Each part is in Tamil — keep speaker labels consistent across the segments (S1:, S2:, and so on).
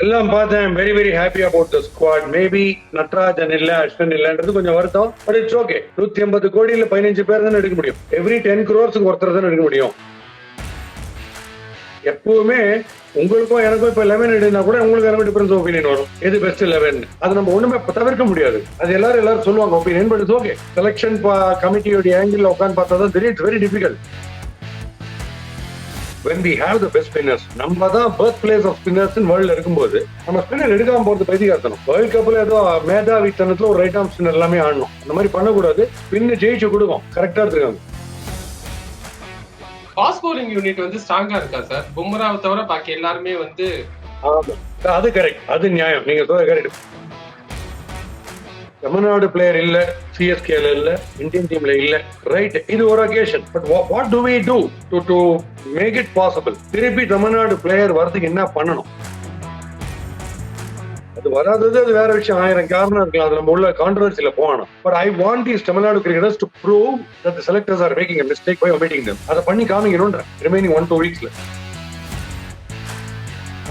S1: எல்லாம் பார்த்தேன். Very very happy about the squad maybe Natarajan இல்ல அஸ்வின் இல்லன்றது கொஞ்சம் வருத்தம். பட் இட்ஸ் ஓகே நூத்தி ஐம்பது கோடியில பதினஞ்சு பேர் தான் எடுக்க முடியும். எவ்ரி டென் குரோர்ஸுக்கு ஒருத்தர் தான் எடுக்க முடியும். எப்பவுமே உங்களுக்கும் எனக்கும் இப்ப லெவன் எடுனா கூட உங்களுக்கு எனக்கு டிஃபரன்ஸ் ஒப்பீனியன் வரும். எது பெஸ்ட் லெவன் அது நம்ம ஒண்ணுமே தவிர்க்க முடியாது. அது எல்லாரும் எல்லாரும் சொல்லுவாங்க opinion but it's okay selection கமிட்டியோட angle உட்காந்து பார்த்தா தான் தெரியும். It's very difficult when we have the best spinners நம்ம தான் பர்த் பிளேஸ் ஆஃப் ஸ்பின்னர்ஸ் வேர்ல்ட்ல இருக்கும்போது நம்ம ஸ்பின்னர் எடுக்காம போறது பைத்தியகார்த்தனம் வேர்ல்ட் கப்ல ஏதோ மேதாவித்தனத்துல ஒரு ரைட் ஆம் ஸ்பின்னர் எல்லாமே ஆடணும். அந்த மாதிரி பண்ணக்கூடாது. ஸ்பின் ஜெயிச்சு கொடுக்கும். கரெக்டா எடுத்துருக்காங்க
S2: ஃபாஸ்ட் யூனிட் வந்து ஸ்ட்ராங்கா இருக்கா சார் பும்ராவை தவிர பாக்கி எல்லாருமே வந்து.
S1: அது கரெக்ட் அது நியாயம். நீங்க சொல்ற கரெக்ட் தமிழ்நாடு பிளேயர் இல்ல சிஎஸ்கேல இல்ல இந்தியன் டீம்ல இல்ல. ரைட் இது ஒரு occasion but what do we do to to make it possible திருப்பி தமிழ்நாடு பிளேயர் வரதுக்கு என்ன பண்ணணும்? அது வராதது அது வேற விஷயம். ஆயிரம் காரணம் இருக்கலாம். அது நம்ம உள்ள கான்ட்ரவர்சியில போகணும். But I want these Tamil Nadu cricketers to prove that selectors are making mistake by omitting them அதை பண்ணி காமிக்கணும்ன்ற. ரிமைனிங் ஒன் டூ வீக்ஸ்ல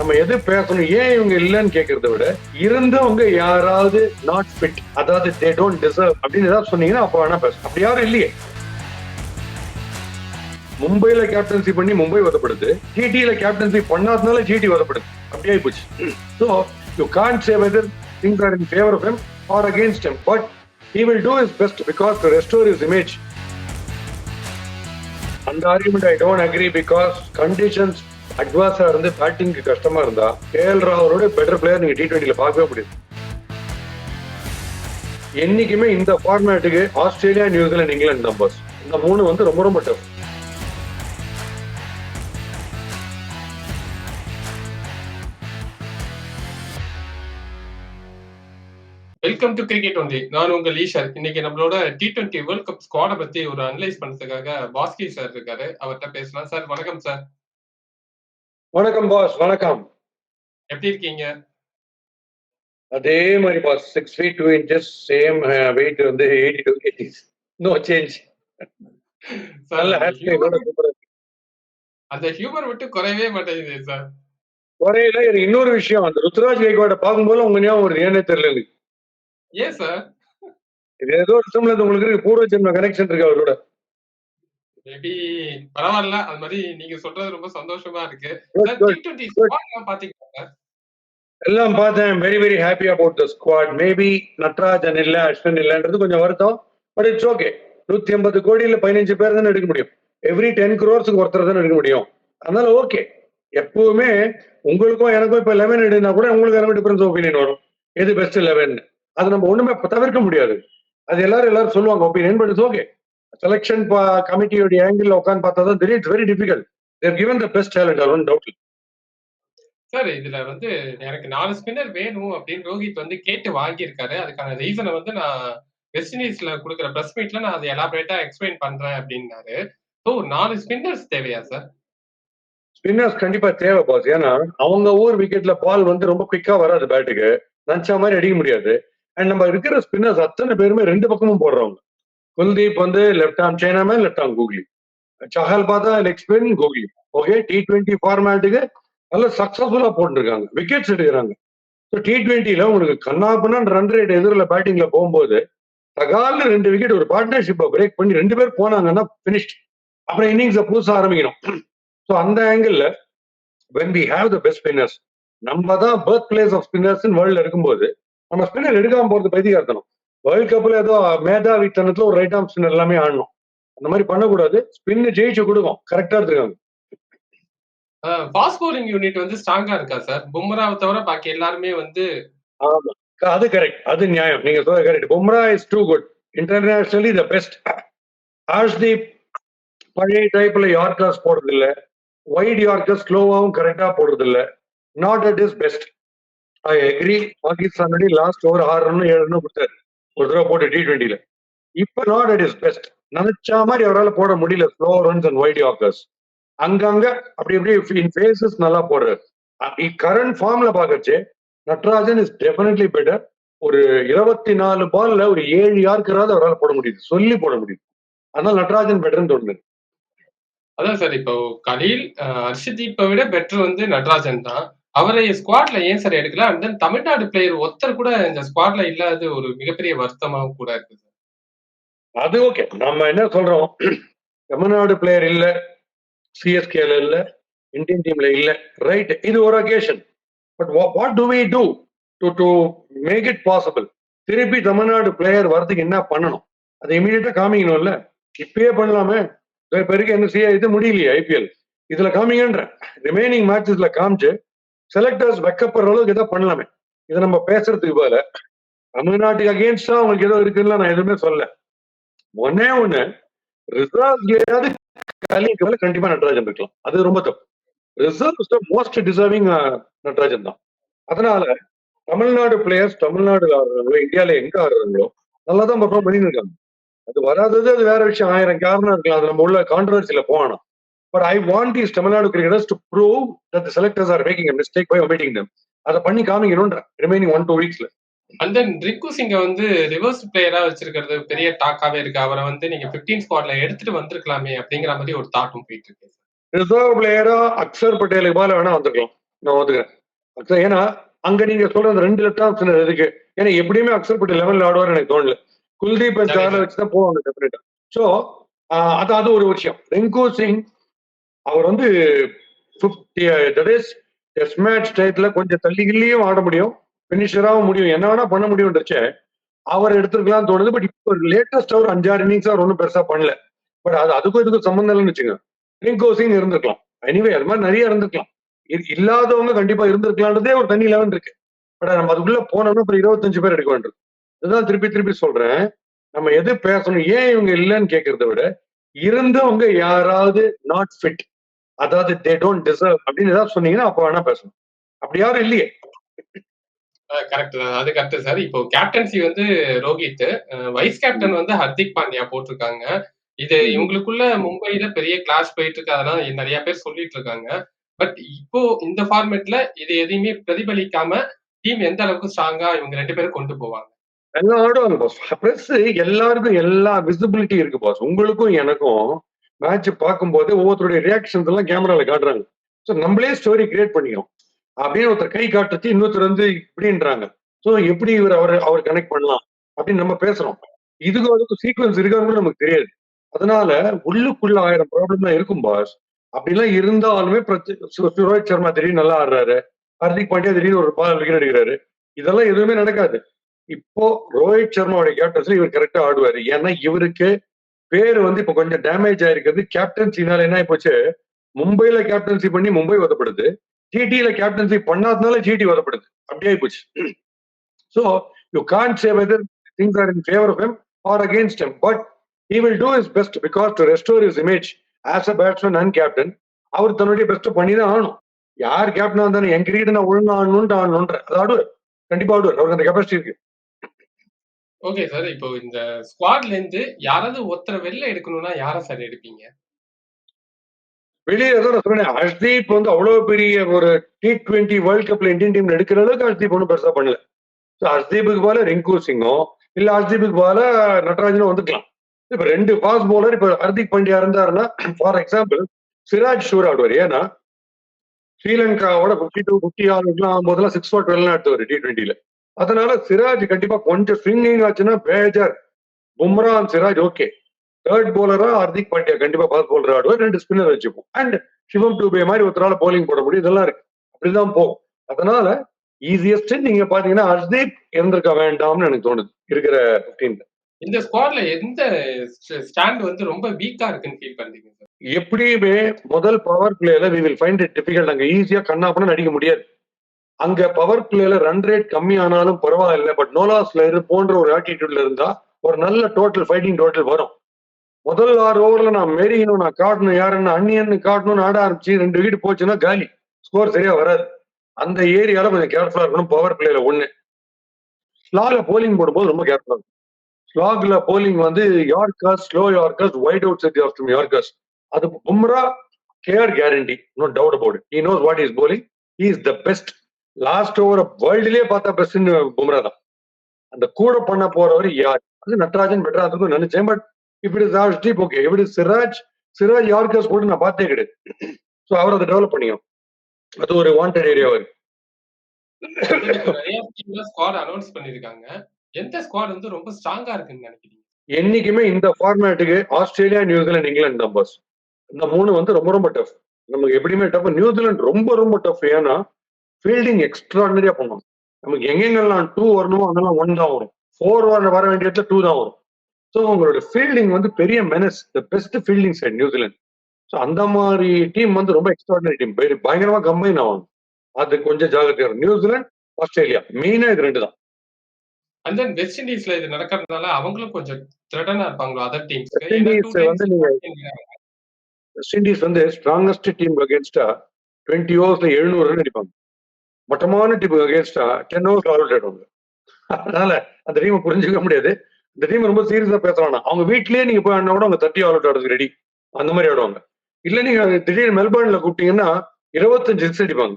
S1: நம்ம எது பேசணும் ஏன் இவங்க இல்லைன்னு கேட்கறத விட இருந்தவங்க யாராவது நாட் ஃபிட் அதாவது தே டோன்ட் டிசர்வ் அப்படின்னு ஏதாவது சொன்னீங்கன்னா அப்ப வேணா பேசணும் அப்படி யாரும் இல்லையே. மும்பைல கேப்டன்சி பண்ணி மும்பை வதப்படுது. ஜிடியில கேப்டன்சி பண்ணாதனால ஜிடி வதப்படுது. அப்படியே போச்சு so you can't say whether things are in favour of him or against him but he will do his best because to restore his image அந்த argument I don't agree because conditions அட்வான்ஸா இருந்து பேட்டிங்க்கு கஷ்டமா இருந்தா கேஎல் ராவலோட பெட்டர் பிளேயர் நீங்க டி டுவெண்ட்டில பார்க்கவே முடியாது. என்னைக்குமே இந்த ஃபார்மேட்டுக்கு Australia New Zealand England numbers இந்த மூணு வந்து ரொம்ப ரொம்ப tough
S2: welcome to cricket only நான் உங்கள் ஈஷர். இன்னைக்கு நம்மளோட டி டுவெண்ட்டி வேர்ல்ட் கப் ஸ்குவாட பத்தி ஒரு அனலைஸ் பண்றதுக்காக பாஸ்கி சார் இருக்காரு. அவர்கிட்ட பேசலாம். சார் வணக்கம் சார்
S1: வணக்கம் பாஸ் வணக்கம்.
S2: எப்படி இருக்கீங்க?
S1: அதே மாதிரி boss six feet two inches same weight வந்து eighty two kgs no change நல்ல
S2: அந்த ஹியூமர் விட்டு குறையவே மாட்டேங்குது சார்
S1: குறையில இன்னொரு விஷயம். அந்த ருத்ராஜ் கைகோட பார்க்கும்போது உங்க ஞாபகம் வருது ஏன்னே தெரியல
S2: ஏன் சார்
S1: இது ஏதோ ஒரு சிம்ல உங்களுக்கு பூர்வ ஜென்ம கனெக்ஷன் இருக்கு அவரோட.
S2: மேபி பரவாயில்ல. அது மாதிரி நீங்க சொல்றது ரொம்ப சந்தோஷமா இருக்கு. பாத்தீங்களா?
S1: எல்லாம் பார்த்தேன். Very very happy about the squad maybe Natarajan இல்ல அஸ்வின் இல்லன்றது கொஞ்சம் வருத்தம். பட் இட்ஸ் ஓகே நூத்தி ஐம்பது கோடியில பதினஞ்சு பேர் தானே எடுக்க முடியும். எவ்ரி டென் குரோர்ஸுக்கு ஒருத்தர் தானே எடுக்க முடியும். அதனால ஓகே எப்பவுமே உங்களுக்கும் எனக்கும் இப்ப லெவன் எடுனா கூட உங்களுக்கு எனக்கு டிஃபரன்ஸ் ஒப்பீனியன் வரும். எது பெஸ்ட் லெவன் அது நம்ம ஒண்ணுமே தவிர்க்க முடியாது. அது எல்லாரும் எல்லாரும் சொல்லுவாங்க. Opinion but it's okay selection கமிட்டியோட angle உட்காந்து பார்த்தா தான் தெரியும். It's very difficult they've given the best talent one doubt
S2: sir இதுல வந்து எனக்கு நாலு ஸ்பின்னர் வேணும் அப்படின்னு ரோஹித் வந்து கேட்டு வாங்கியிருக்காரு. அதுக்கான ரீசனை வந்து நான் வெஸ்ட் இண்டீஸ்ல கொடுக்குற பிரஸ் மீட்ல நான் அதை எலாபரேட்டா எக்ஸ்பிளைன் பண்றேன் அப்படின்னாரு. ஸோ நாலு ஸ்பின்னர்ஸ் தேவையா சார்
S1: ஸ்பின்னர்ஸ் கண்டிப்பா தேவை பாஸ் ஏன்னா அவங்க ஊர் விக்கெட்ல பால் வந்து ரொம்ப குயிக்கா வராது பேட்டுக்கு நினைச்ச மாதிரி அடிக்க முடியாது. அண்ட் நம்ம இருக்கிற ஸ்பின்னர்ஸ் அத்தனை பேருமே ரெண்டு பக்கமும் போடுறவங்க. குல்தீப் வந்து left arm China man left arm googly Chahal பார்த்தா leg spin googly okay T twenty ஃபார்மேட்டுக்கு நல்ல சக்ஸஸ்ஃபுல்லாக போட்டுருக்காங்க. விக்கெட்ஸ் எடுக்கிறாங்க. ஸோ டி டுவெண்ட்டில உங்களுக்கு கண்ணாப்பண்ணான் ரன் ரேட் எதிரில் பேட்டிங்கில் போகும்போது தகால்னு ரெண்டு விக்கெட் ஒரு பார்ட்னர்ஷிப்பை பிரேக் பண்ணி ரெண்டு பேர் போனாங்கன்னா ஃபினிஷ்ட் அப்புறம் இன்னிங்ஸை புதுசாக ஆரம்பிக்கணும். ஸோ அந்த ஆங்கிளில் when we have the best spinners நம்ம தான் பர்த் பிளேஸ் ஆஃப் ஸ்பின்னர்ஸ் வேர்ல்டில் இருக்கும்போது நம்ம ஸ்பின்னர் எடுக்காம போறது பைத்தியகார்த்தனம். வேர்ல்ட் கப்ல ஏதோ மேதாவித்தனத்துல ஒரு ரைட் ஆம் ஸ்பின்னர் எல்லாமே ஆடணும். அந்த மாதிரி பண்ணக்கூடாது. ஸ்பின் ஜெயிச்சு கொடுக்கும். கரெக்டா எடுத்துருக்காங்க
S2: ஃபாஸ்ட் யூனிட் வந்து ஸ்ட்ராங்கா இருக்கா சார் பும்ராவை தவிர பாக்கி எல்லாருமே வந்து
S1: ஆமா. அது கரெக்ட் அது நியாயம். நீங்க சொல்ற correct Bumrah is too good internationally the best Arshdeep பழைய டைப்ல யார்கர்ஸ் போடுறது இல்ல வைட் யார்கர் ஸ்லோவாவும் கரெக்டா போடுறது இல்ல not at his best I agree Pakistan last over ஆறு ரன் ஏழு ரன் கொடுத்தாரு. ஒரு தடவை போட்டு டி டுவெண்ட்டில இப்ப நாட் அட் இஸ் பெஸ்ட் நினைச்ச மாதிரி அவரால் போட முடியல. Slow runs and wide yorkers அங்கங்க அப்படி இப்படி இன் பேசஸ் நல்லா போடுறாரு. கரண்ட் ஃபார்ம்ல பாக்கச்சு நட்ராஜன் இஸ் டெஃபினெட்லி பெட்டர் ஒரு இருபத்தி நாலு பால்ல ஒரு ஏழு யாருக்கிறாவது அவரால் போட முடியுது. சொல்லி போட முடியுது. அதனால நட்ராஜன் பெட்டர்னு தோணுது.
S2: அதான் சார் இப்போ கலீல் அஹ், ஹர்ஷதீப்பை விட பெட்டர் வந்து நட்ராஜன் தான். அவரை ஸ்குவாட்ல ஏன் சார் எடுக்கல? அண்ட் தென் தமிழ்நாடு பிளேயர் ஒருத்தர் கூட இந்த ஸ்குவாட்ல இல்லாத ஒரு மிகப்பெரிய வருத்தமாகவும் கூட இருக்கு சார்.
S1: அது ஓகே. நம்ம என்ன சொல்றோம்? தமிழ்நாடு பிளேயர் இல்ல. சிஎஸ்கேல இல்ல. இந்தியன் டீம்ல இல்ல. ரைட். இது ஒரு occasion but what what do we do to to make it possible? திருப்பி தமிழ்நாடு பிளேயர் வரதுக்கு என்ன பண்ணணும்? அதை இமிடியேட்டா காமிக்கணும்ல. இப்பயே பண்ணலாமே. இப்ப இருக்க என்ன செய்ய இது முடியலையே ஐபிஎல். இதுல காமிங்கன்ற ரிமைனிங் மேட்சஸ்ல காமிச்சு செலக்டர்ஸ் வெக்கப்படுற அளவுக்கு ஏதோ பண்ணலாமே. இதை நம்ம பேசுறதுக்கு போல தமிழ்நாட்டுக்கு அகேன்ஸ்டா அவங்களுக்கு ஏதோ இருக்குன்னு நான் எதுவுமே சொல்லல. ஒன்னே ஒண்ணு ரிசர்வ்லயாவது கலிக்கு மேல கண்டிப்பா நடராஜன் இருக்கலாம். அது ரொம்ப தப்பு. ரிசர்வ் மோஸ்ட் டிசர்விங் நட்ராஜன் தான். அதனால தமிழ்நாடு பிளேயர்ஸ் தமிழ்நாடு ஆடுறாங்களோ, இந்தியால எங்க ஆடுறாங்களோ நல்லா தான் பெர்ஃபார்ம் பண்ணிட்டு இருக்காங்க. அது வராதது அது வேற விஷயம். ஆயிரம் காரணம் இருக்கலாம். அது நம்ம உள்ள கான்ட்ரவர்சியில போகணும் but I want these Tamil Nadu cricketers to prove that the selectors are making mistake by omitting them. அத பண்ணி காமிக்கணும்ன்றேன். ரிமைனிங் 1, 2 வீக்ஸ்ல.
S2: அண்ட் தென் ரிங்கு சிங்க வந்து ரிவர்ஸ் பிளேயரா வச்சிருக்கிறது பெரிய டாக்காவே இருக்கு. அவர வந்து நீங்க 15 ஸ்குவாட்ல எடுத்துட்டு வந்திருக்கலாமே அப்படிங்கிற மாரி ஒரு தாட்டும் போயிட்டு இருக்கு.
S1: ரிசர்வ் பிளேயரா அக்ஷர் பட்டேலுக்கு பதிலா வேணா வந்திருக்கலாம். நான் ஒத்துக்கிறேன். ஏன்னா அங்க நீங்க சொல்ற அந்த 2 லெஃப்ட் ஆப்ஷன் எதுக்கு? ஏன்னா எப்படியுமே அக்ஷர் பட்டேல் லெவல்ல ஆடுவார்னு எனக்கு தோணல. குல்தீப் சார்ல
S2: சரி.
S1: வச்சு தான் போவாங்க டெஃபினட்டா. சோ அது அது ஒரு விஷயம். ரிங்கு சிங் அவர் வந்து 50 டெஸ்ட் மேட்ச் டயத்துல கொஞ்சம் தள்ளி கிள்ளியும் ஆட முடியும். பினிஷராவும் முடியும். என்ன வேணா பண்ண முடியும்ன்றச்ச அவர் எடுத்திருக்கலாம் தோணுது. பட் இப்போ லேட்டஸ்ட் அவர் 5, 6 இன்னிங்ஸ் அவர் ஒன்றும் பெருசா பண்ணல. பட் அது அதுக்கும் இதுக்கும் சம்மந்தம் இல்லைன்னு வச்சுங்க. ரிங்கு சிங் இருந்திருக்கலாம். எனிவே அது மாதிரி நிறைய இருந்திருக்கலாம். இ- இல்லாதவங்க கண்டிப்பா இருந்திருக்கலான்றதே ஒரு தனி லெவன் இருக்கு. பட் நம்ம அதுக்குள்ள போனோம்னா அப்புறம் 25 பேர் எடுக்க வேண்டியது. இதுதான் திருப்பி திருப்பி சொல்றேன். நம்ம எது பேசணும் ஏன் இவங்க இல்லைன்னு கேட்கறத விட இருந்தவங்க யாராவது நாட் ஃபிட் அதாவது தே டோன்ட் டிசர்வ் அப்படின்னு ஏதாவது சொன்னீங்கன்னா அப்ப வேணா பேசணும். அப்படி யாரும் இல்லையே.
S2: கரெக்ட் தான். அது கரெக்ட் சார். இப்போ கேப்டன்சி வந்து ரோஹித், வைஸ் கேப்டன் வந்து ஹர்திக் பாண்டியா போட்டிருக்காங்க. இது. இவங்களுக்குள்ள மும்பைல பெரிய கிளாஷ் போயிட்டு இருக்கு. அதெல்லாம் நிறைய பேர் சொல்லிட்டு இருக்காங்க. பட் இப்போ இந்த ஃபார்மேட்ல இது எதையுமே பிரதிபலிக்காம டீம் எந்த அளவுக்கு ஸ்ட்ராங்கா இவங்க 2 பேரும் கொண்டு போவாங்க.
S1: பாஸ். பிரஸ் எல்லாருக்கும் எல்லா விசிபிலிட்டி இருக்கு பாஸ். உங்களுக்கும் எனக்கும் மேட்ச் பார்க்கும்போது ஒவ்வொருத்தருடைய ரியாக்ஷன்ஸ் எல்லாம் கேமரால காட்டுறாங்க. ஸோ நம்மளே ஸ்டோரி கிரியேட் பண்ணிக்கிறோம். அப்படின்னு ஒருத்தர் கை காட்டுச்சு இன்னொருத்தர் வந்து இப்படின்றாங்க. ஸோ எப்படி இவர் அவர் அவர் கனெக்ட் பண்ணலாம் அப்படின்னு நம்ம பேசுறோம். இதுக்கும் அதுக்கும் சீக்வன்ஸ் இருக்கான்னு நமக்கு தெரியாது. அதனால உள்ளுக்குள்ள ஆயிரம் ப்ராப்ளம் இருக்கும் பாஸ். அப்படிலாம் இருந்தாலுமே ரோஹித் சர்மா திடீர்னு நல்லா ஆடுறாரு. ஹர்திக் பாண்டியா திடீர்னு ஒரு பால் விக்கெட் எடுக்கிறாரு. இதெல்லாம் எதுவுமே நடக்காது. இப்போ ரோஹித் சர்மாவுடைய கேப்டன்ஸ்ல இவர் கரெக்டா ஆடுவாரு. ஏன்னா இவருக்கு பேர் வந்து இப்ப கொஞ்சம் டேமேஜ் ஆயிருக்கிறது. கேப்டன்சினால என்ன ஆயிப்போச்சு போச்சு? மும்பைல கேப்டன்சி பண்ணி மும்பை உதப்படுது டிடியில கேப்டன்சி பண்ணாதனால ஜிடி உதப்படுது அப்படி ஆயிப்போச்சு so you can say whether things are in favour of him or against him but he will do his best because to restore his image as a batsman and captain அவர் தன்னுடைய பெஸ்ட் பண்ணி தான் ஆகணும். யார் கேப்டனா இருந்தாலும் என் கிரிக்கெட் நான் ஒழுங்கா ஆடணும்னு ஆடணுன்ற அது ஆடுவார். கண்டிப்பா ஆடுவார். அவருக்கு அந்த கெப்பாசிட்டி இருக்கு.
S2: Okay sir. இப்போ இந்த ஸ்குவாட்ல இருந்து யாராவது ஒருத்தர வெளில எடுக்கணும்னா யார சார் எடுப்பீங்க?
S1: வெளியே தான் நான் சொன்னேன் ஹர்ஷ்தீப் வந்து அவ்வளவு பெரிய ஒரு டி டுவெண்ட்டி வேர்ல்ட் கப்ல இந்தியன் டீம் எடுக்கிற அளவுக்கு ஹர்ஷ்தீப் ஒன்றும் பெருசா பண்ணல ஸோ போல ரிங்கு சிங்கோ இல்ல ஹர்தீப்புக்கு போல நட்ராஜனும் வந்துக்கலாம் இப்ப ரெண்டு ஃபாஸ்ட் பவுலர் இப்ப ஹர்திக் பாண்டியா இருந்தாருன்னா ஃபார் எக்ஸாம்பிள் சிராஜ் ஷூர் ஆடுவார் ஏன்னா ஸ்ரீலங்காவோட பிப்டி டூ பிப்டி ஆளுலாம் ஆகும்போதெல்லாம் சிக்ஸ் ஃபார் டுவெல் எடுத்தவர் டி டுவெண்ட்டில அதனால சிராஜ் கண்டிப்பா கொஞ்சம் ஸ்விங்கிங் ஆச்சுன்னா பேஜர் பும்ரா சிராஜ் ஓகே தேர்ட் போலரா ஹர்திக் பாண்டியா கண்டிப்பா ஃபாஸ்ட் பவுலர் ஆடுவார். ரெண்டு ஸ்பின்னர் வச்சுப்போம். அண்ட் சிவம் டூபே மாதிரி ஒருத்தரால போலிங் போட முடியும். இதெல்லாம் இருக்கு. அப்படிதான் போகும். அதனால ஈஸியஸ்ட் நீங்க பாத்தீங்கன்னா ஹர்தீப் இருந்திருக்க வேண்டாம்னு எனக்கு தோணுது. இருக்கிற பிப்டீன்ல
S2: இந்த ஸ்குவாட்ல எந்த ஸ்டாண்ட் வந்து ரொம்ப வீக்கா இருக்குன்னு ஃபீல் பண்றீங்க?
S1: எப்படியுமே முதல் பவர் பிளேல we will find it difficult அங்க ஈஸியா கண்ணாப்பன நடிக்க முடியாது. அங்க பவர் பிளேல ரன் ரேட் கம்மி ஆனாலும் பரவாயில்ல பட் நோலாஸ்ல இரு போன்ற ஒரு ஆட்டிடியூட்ல இருந்தா ஒரு நல்ல டோட்டல் ஃபைட்டிங் டோட்டல் வரும். முதல் ஆறு ஓவர்ல நான் மெரியணும் நான் காட்டணும் யாருன்னு அன்னியன்னு காட்டணும்னு ஆட ஆரம்பிச்சு ரெண்டு விக்கெட் போச்சுன்னா காலி. ஸ்கோர் சரியா வராது. அந்த ஏரியால கொஞ்சம் கேர்ஃபுல்லா இருக்கணும் பவர் பிளேல ஒண்ணு. ஸ்லால போலிங் போடும்போது ரொம்ப கேர்ஃபுல்லா இருக்கும் ஸ்லாக்ல போலிங் வந்து yorkers slow yorkers wide outside off yorkers அது Bumrah care guarantee no doubt about it he knows what is bowling he is the best last over வேர்ல்டுலயே பார்த்தா பெஸ்ட்னு பும்ரா தான் அந்த கூட பண்ண போறவர் யார் அது நட்ராஜன் பெட்டரா இருக்கும் நினைச்சேன் பட் இப்படி ஹர்ஷ்தீப் ஓகே இப்படி சிராஜ் சிராஜ் யார்கர்ஸ் கூட நான் பார்த்தே கிடையாது ஸோ அவர் அதை டெவலப் பண்ணிக்கணும் அது ஒரு வாண்டட் ஏரியாவா இருக்கு
S2: நெறைய டீம்ல ஸ்குவாட் அனௌன்ஸ் பண்ணியிருக்காங்க. எந்த ஸ்குவாட் வந்து ரொம்ப ஸ்ட்ராங்கா இருக்குன்னு நெனைக்கிறீங்க?
S1: என்னைக்குமே இந்த ஃபார்மேட்டுக்கு ஆஸ்திரேலியா, நியூசிலாந்து, இங்கிலாந்து தான் பாஸ். இந்த 3 வந்து ரொம்ப ரொம்ப டஃப். நமக்கு எப்படியுமே டஃப். நியூசிலாந்து ரொம்ப ரொம்ப டஃப். ஏன்னா, ஃபீல்டிங் எக்ஸ்ட்ரார்டினரியா பண்ணுவாங்க. நமக்கு எங்கெங்கெல்லாம் 2 வரணுமோ அங்கெல்லாம் 1 தான் வரும். 4 வர வர வேண்டிய இடத்துல 2 தான் வரும். ஸோ உங்களோட ஃபீல்டிங் வந்து பெரிய menace. The best fielding side New Zealand. So அந்த மாரி டீம் வந்து ரொம்ப எக்ஸ்ட்ரார்டினரி டீம். பயங்கரமா கம்பைன் ஆவாங்க. அது கொஞ்சம் ஜாக்கிரதையா இருக்கணும். நியூசிலாந்து, ஆஸ்திரேலியா மெயினா இது 2 தான்.
S2: அண்ட் தென் வெஸ்ட் இண்டீஸ்ல இது நடக்கிறதுனால அவங்களும் கொஞ்சம் த்ரெட்டனா இருப்பாங்களோ அதர் டீம்ஸ்க்கு.
S1: வெஸ்ட்
S2: ஏன்னா 2
S1: இண்டீஸ் வந்து நீங்க. வெஸ்ட் இண்டீஸ் வந்து ஸ்ட்ராங்கஸ்ட் டீம் அகேன்ஸ்டா 20 ஓவர்ஸ்ல 700 ரன் அடிப்பாங்க. மட்டமான டீம் அகேன்ஸ்டா 10 ஓவர்ஸ்ல அவுட் ஆயிடுவாங்க. அதனால அந்த டீமை புரிஞ்சுக்க முடியாது. இந்த டீம் ரொம்ப சீரியஸா பேசலாம். அவங்க வீட்லயே நீங்க போய் ஆடினா கூட அவங்க 30 ஆல் அவுட் ஆடுறதுக்கு ரெடி. அந்த மாதிரி ஆடுவாங்க. இல்ல நீங்க திடீர்னு மெல்பர்ன்ல கூப்பிட்டீங்கன்னா 25 சிக்ஸ் அடிப்பாங்க.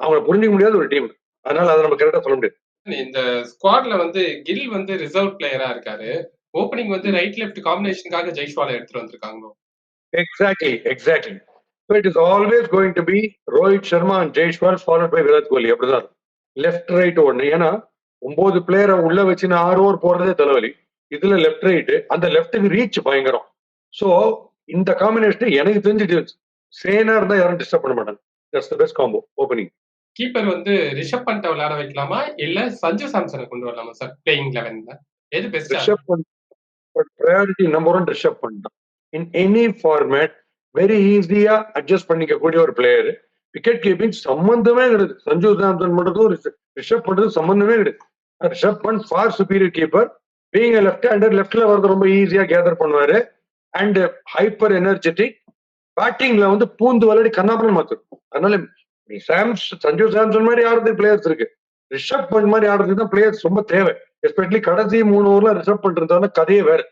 S1: அவங்கள புரிஞ்சுக்க முடியாத ஒரு டீம். அதனால அதை நம்ம கரெக்டா சொல்ல முடியாது.
S2: இந்த ஸ்குவாட்ல வந்து கில் வந்து ரிசர்வ் பிளேயரா இருக்காரு. ஓப்பனிங் வந்து ரைட் லெஃப்ட் காம்பினேஷனுக்காக ஜெய்ஸ்வால எடுத்துட்டு வந்திருக்காங்களோ?
S1: Exactly, exactly. So it is always going to be Rohit Sharma and Jaiswal followed by Virat Kohli அப்படிதான். லெஃப்ட் ரைட் ஒண்ணு. ஏன்னா 9 பிளேயரை உள்ள வச்சுன்னு 6 ஓவர் போடுறதே தலைவலி. இதுல லெஃப்ட் ரைட் அந்த லெஃப்ட்டுக்கு ரீச் பயங்கரம். சோ இந்த காம்பினேஷன் எனக்கு தெரிஞ்சு சேனா இருந்தா யாரும் டிஸ்டர்ப் பண்ண மாட்டாங்க. That's the best combo opening.
S2: Keeper வந்து ரிஷப் பண்ட்ட விளையாட வைக்கலாமா? இல்ல சஞ்சு சாம்சன கொண்டு வரலாமா சார் பிளேயிங் 11ல? எது இருக்கும்?
S1: ரிஷப் பண்ட் பிரையாரிட்டி நம்பர் 1 ரிஷப் பண்ட் தான். இன் எனி ஃபார்மேட் வெரி ஈஸியா அட்ஜஸ்ட் பண்ணிக்கக்கூடிய ஒரு பிளேயர். விக்கெட் கீப்பிங் சம்பந்தமே கிடையாது. சஞ்சு சாம்சன் பண்றதும் ரிஷப் பண்றதும் சம்பந்தமே கிடையாது. Rishabh Pant far superior keeper. Being left hander லெஃப்ட்ல வரது ரொம்ப ஈஸியா கேதர் பண்ணுவாரு. அண்ட் ஹைப்பர் எனர்ஜெட்டிக் பேட்டிங்ல வந்து பூந்து விளையாடி கண்ணாபுரம் மாத்திரும். அதனால சாம்ஸ் சஞ்சு சாம்சன் மாதிரி ஆடுறதுக்கு பிளேயர்ஸ் இருக்கு. ரிஷப் பண்ட் மாதிரி ஆடுறதுக்கு தான் பிளேயர்ஸ் ரொம்ப தேவை. எஸ்பெஷலி கடைசி மூணு ஓவர்ல ரிஷப் பண்றதால கதையே வேறு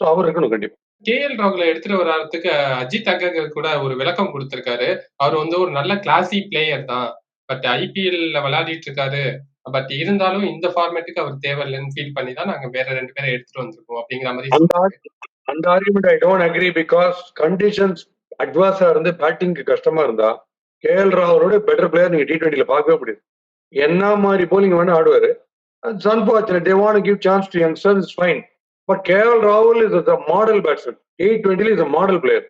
S1: ஸோ அவர் இருக்கணும் கண்டிப்பா.
S2: கேஎல் ராகுல எடுத்துட்டு வர்றதுக்கு அஜித் அகர்கர் கூட ஒரு விளக்கம் கொடுத்திருக்காரு. அவர் வந்து ஒரு நல்ல கிளாசி பிளேயர் தான். பட் ஐபிஎல்ல விளையாடிட்டு இருக்காரு. பட் இருந்தாலும் இந்த ஃபார்மேட்டுக்கு அவர் தேவையில்லைன்னு ஃபீல் பண்ணி தான் நாங்க வேற ரெண்டு பேரை எடுத்துட்டு வந்திருக்கோம் அப்படிங்கிற மாதிரி
S1: அந்த அந்த argument I don't agree because conditions அட்வான்ஸா இருந்து பேட்டிங்க்கு கஷ்டமா இருந்தா கேஎல் ராகுலோட பெட்டர் பிளேயர் நீங்க டி ட்வெண்ட்டில பார்க்கவே முடியாது. என்ன மாதிரி போலிங் வேணா ஆடுவாரு. It's unfortunate. They give chance to chance is fine Fine. But KL Rahul is a model batsman. T20 is a model player.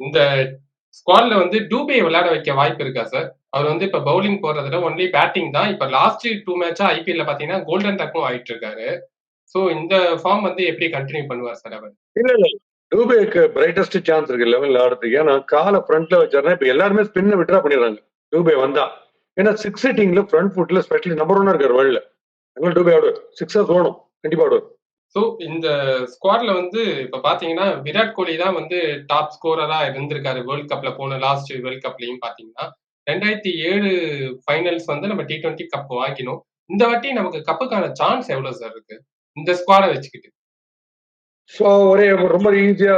S2: இந்த ஸ்குவாட்ல வந்து டூபே விளையாட வைக்க வாய்ப்பு இருக்கா சார்? அவர் வந்து இப்ப பவுலிங் போடுறதுல ஒன்லி பேட்டிங் தான். இப்ப லாஸ்ட் 2 மேட்சா ஐபிஎல்ல பாத்தீங்கன்னா கோல்டன் டக்கும் ஆயிட்டு இருக்காரு. சோ இந்த ஃபார்ம் வந்து எப்படி கண்டினியூ பண்ணுவார் சார் அவர்?
S1: இல்ல இல்ல டூபேக்கு பிரைட்டஸ்ட் சான்ஸ் இருக்கு லெவல்ல ஆடுறதுக்கு ஏன்னா காலை ஃப்ரண்ட்ல வச்சாருன்னா இப்ப எல்லாருமே ஸ்பின்ன விட்ரா பண்ணிடுறாங்க டூபே வந்தா ஏன்னா சிக்ஸ் ஹிட்டிங்ல ஃப்ரண்ட் ஃபுட்ல ஸ்பெஷலி நம்பர் ஒன்னா இருக்காரு வேர்ல்ட்ல அதனால டூபே ஆடுவார் சிக்ஸர்ஸ் வேணும் கண்டிப்பா ஆடுவார்
S2: சோ இந்த ஸ்குவாட்ல வந்து இப்போ பாத்தீங்கன்னா விராட் கோலி தான் வந்து டாப் ஸ்கோரரா இருந்திருக்காரு வேர்ல்ட் கப்ல போன லாஸ்ட் வேர்ல்ட் கப்லயும் பாத்தீங்கன்னா 2007 ஃபைனல்ஸ் வந்து நம்ம டி டுவெண்ட்டி கப் வாங்கினோம். இந்த வாட்டி நமக்கு கப்புக்கான சான்ஸ் எவ்வளவு சார் இருக்கு? இந்த ஸ்குவாடை வச்சுக்கிட்டு.
S1: ஸோ ஒரே ரொம்ப ஈஸியா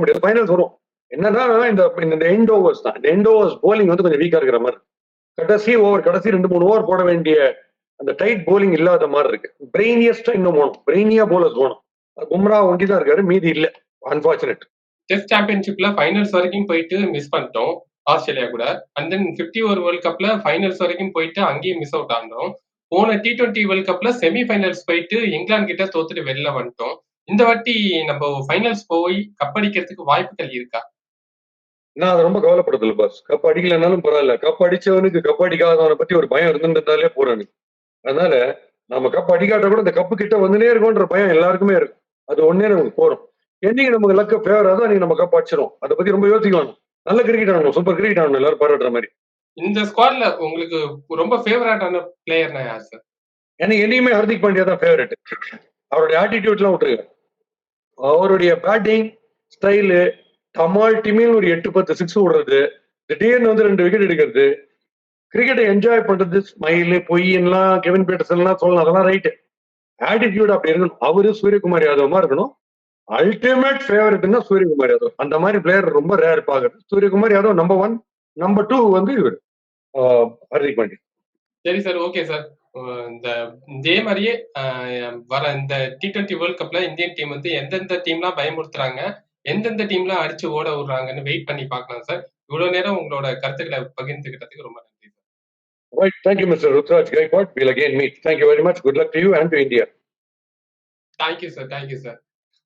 S1: முடியாது ஃபைனல்ஸ் வரும் என்னதான் இந்த இந்த எண்ட் ஓவர்ஸ் தான் இந்த எண்ட் ஓவர்ஸ் போலிங் வந்து கொஞ்சம் வீக்கா இருக்கிற மாதிரி கடைசி ஓவர் கடைசி ரெண்டு மூணு ஓவர் போட வேண்டிய அந்த டைட் போலிங் இல்லாத மாதிரி இருக்கு. பிரெயினியஸ்டா இன்னும் போகணும். பிரெயினியா போலர்ஸ் போகணும். கும்ரா ஒண்டி தான் இருக்காரு. மீதி இல்ல. அன்பார்ச்சுனேட்
S2: டெஸ்ட் சாம்பியன்ஷிப்ல ஃபைனல்ஸ் வரைக்கும் போயிட்டு மிஸ் பண்ணிட்டோம். ஆஸ்திரேலியா கூட. அண்ட் தென் 50 ஓவர் வேர்ல்ட் கப்ல ஃபைனல்ஸ் வரைக்கும் போயிட்டு அங்கேயும் மிஸ் அவுட் ஆனோம். போன டி டுவெண்ட்டி வேர்ல்ட் கப்ல செமி ஃபைனல்ஸ் போயிட்டு இங்கிலாந்து கிட்ட தோத்துட்டு வெளில வந்துட்டோம். இந்த வாட்டி நம்ம ஃபைனல்ஸ் போய் கப் அடிக்கிறதுக்கு வாய்ப்புகள் இருக்கா?
S1: நான் அதை ரொம்ப கவலைப்படுறதில்ல பாஸ் கப் அடிக்கலனாலும் பரவாயில்ல. கப் அடிச்சவனுக்கு கப் அடிக்காதவனை பத்தி ஒரு பயம் இருந்துட்டாலே போறானு. அதனால நம்ம கப் அடிக்காட்ட கூட இந்த கப்பு கிட்ட வந்துனே இருக்கும்ன்ற பயம் எல்லாருக்குமே இருக்கும். அது ஒன்னே நமக்கு போறோம் என்னைக்கு நமக்கு லக்க ஃபேவர் ஆகுதோ அன்னைக்கு நம்ம கப் அடிச்சிடும் அதை பத்தி ரொம்ப யோசிக்கணும் நல்ல கிரிக்கெட் ஆடணும் சூப்பர் கிரிக்கெட் ஆடணும் எல்லாரும் பாராட்டுற மாதிரி.
S2: இந்த ஸ்குவாட்ல உங்களுக்கு ரொம்ப ஃபேவரட்டான பிளேயர்னா யார் சார்
S1: எனக்கு என்னையுமே ஹர்திக் பாண்டியா தான் ஃபேவரட் அவருடைய ஆட்டிடியூட்லாம் விட்டுருங்க. அவருடைய பேட்டிங் ஸ்டைலு டமால் டிமில் ஒரு எட்டு பத்து சிக்ஸ் விடுறது திடீர்னு வந்து ரெண்டு விக்கெட் எடுக்கிறது கிரிக்கெட்டை என்ஜாய் பண்றது ஸ்மைலு பொய்யெல்லாம் கெவின் பீட்டர்சன்லாம் சொல்லலாம் அதெல்லாம் ரைட்டு ஆட்டிடியூட் அப்படி இருக்கணும். அவரு சூரியகுமார் யாதவமா இருக்கணும். அல்டிமேட் ஃபேவரட்னா சூரியகுமார் யாதவ். அந்த மாதிரி பிளேயர் ரொம்ப ரேர் பாக்குறது Suryakumar Yadav number one number two வந்து இவர். ஹர்திக் பாண்டியா
S2: சரி சார் ஓகே சார் இந்த இதே மாதிரியே வர இந்த டி டுவெண்ட்டி வேர்ல்ட் கப்ல இந்தியன் டீம் வந்து எந்தெந்த டீம்லாம் பயமுறுத்துறாங்க எந்தெந்த டீம்லாம் அடிச்சு ஓட விடுறாங்கன்னு வெயிட் பண்ணி பார்க்கலாம் சார் இவ்வளவு நேரம் உங்களோட கருத்துக்களை பகிர்ந்துகிட்டதுக்கு ரொம்ப நன்றி
S1: Right. Thank you, Mr. Rutraj Gaikwad. We'll again meet. Thank you very much. Good luck to you and to India.
S2: Thank you, sir. Thank you, sir.